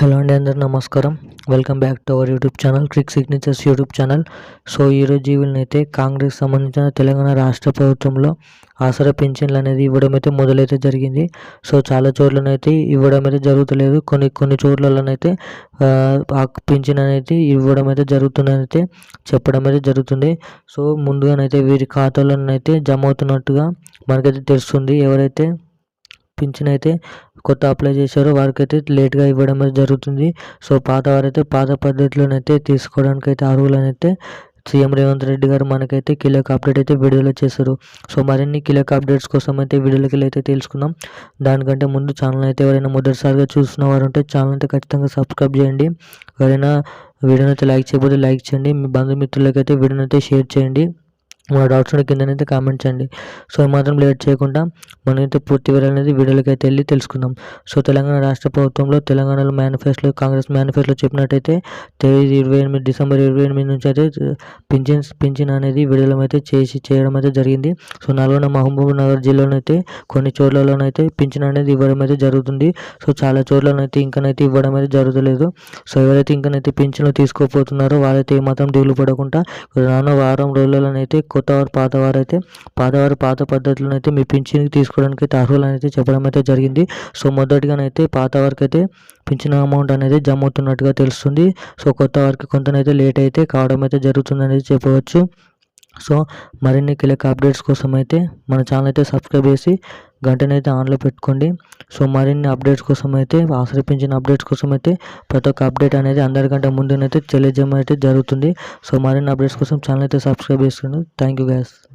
Hello అండి అందరు నమస్కారం. Welcome back to our YouTube channel Crick Signatures YouTube channel so ఈరోజు జీవులను కాంగ్రెస్ సంబంధించిన తెలంగాణ రాష్ట్ర ప్రభుత్వంలో ఆసరా పింఛన్లు అనేది ఇవ్వడం అయితే మొదలైతే జరిగింది. సో చాలా చోట్లనైతే ఇవ్వడం అయితే జరుగుతలేదు. కొన్ని కొన్ని చోట్లలోనైతే పింఛన్ అనేది ఇవ్వడం అయితే జరుగుతుందని అయితే చెప్పడం అయితే జరుగుతుంది. సో ముందుగానైతే వీరి ఖాతాలోనైతే జమ అవుతున్నట్టుగా మనకైతే తెలుస్తుంది. ఎవరైతే పింఛన్ అయితే కొత్త అప్లై చేశారో. వారికైతే లేట్గా ఇవ్వడం జరుగుతుంది. సో పాత వారైతే పాత పద్ధతిలోనైతే తీసుకోవడానికి అయితే అర్హులనైతే సీఎం రేవంత్ రెడ్డి గారు మనకైతే కీలక అప్డేట్ అయితే విడుదల చేశారు. సో మరిన్ని కీలక అప్డేట్స్ కోసం అయితే వీడియోలకి అయితే తెలుసుకుందాం. దానికంటే ముందు ఛానల్ అయితే ఎవరైనా మొదటిసారిగా చూస్తున్న వారు ఉంటే ఛానల్ అయితే ఖచ్చితంగా సబ్స్క్రైబ్ చేయండి. ఎవరైనా వీడియోని అయితే లైక్ చేయకపోతే లైక్ చేయండి. మీ బంధుమిత్రులకైతే వీడియోని అయితే షేర్ చేయండి. మన డౌట్స్ ఉంటే కిందనైతే కామెంట్ చేయండి. సో మాత్రం లేట్ చేయకుండా మనమైతే పూర్తి వివరాలనేది వీడియోలోకి అయితే వెళ్ళి తెలుసుకుందాం. సో తెలంగాణ రాష్ట్ర ప్రభుత్వంలో తెలంగాణలో మేనిఫెస్టో కాంగ్రెస్ మేనిఫెస్టోలో చెప్పినట్టయితే తేదీ ఇరవై ఎనిమిది డిసెంబర్ ఇరవై ఎనిమిది నుంచి అయితే పింఛన్ పింఛన్ అనేది విడుదల అయితే చేసి చేయడం అయితే జరిగింది. సో నల్గొండ మహబూబ్ నగర్ జిల్లాలోనైతే కొన్ని చోట్లలోనైతే పింఛన్ అనేది ఇవ్వడం అయితే జరుగుతుంది. సో చాలా చోట్లనైతే ఇంకనైతే ఇవ్వడం అయితే జరుగుతలేదు. సో ఎవరైతే ఇంకనైతే పింఛన్లు తీసుకోపోతున్నారో వాళ్ళైతే ఏమాత్రం దిగులు పడకుండా రానో వారం రోజులలోనైతే కొత్తవారు పాతవారు అయితే పాతవారు పాత పద్ధతులను అయితే మీ పింఛన్ తీసుకోవడానికి అయితే అర్హులని చెప్పడం అయితే జరిగింది. సో మొదటిగానైతే పాత వారికి అయితే పింఛన్ అమౌంట్ అనేది జమ అవుతున్నట్టుగా తెలుస్తుంది. సో కొత్త వారికి కొంతనైతే లేట్ అయితే కావడం అయితే జరుగుతుంది అనేది చెప్పవచ్చు. సో మరిన్ని కీలక అప్డేట్స్ కోసం అయితే మన ఛానల్ అయితే సబ్స్క్రైబ్ చేసి గంటనైతే ఆన్లో పెట్టుకోండి. సో మరిన్ని అప్డేట్స్ కోసం అయితే ఆశ్రయించిన అప్డేట్స్ కోసం అయితే ప్రతి ఒక్క అప్డేట్ అనేది అందరికంటే ముందునైతే తెలియజేయడం అయితే జరుగుతుంది. సో మరిన్ని అప్డేట్స్ కోసం ఛానల్ అయితే సబ్స్క్రైబ్ చేసుకోండి. Thank you guys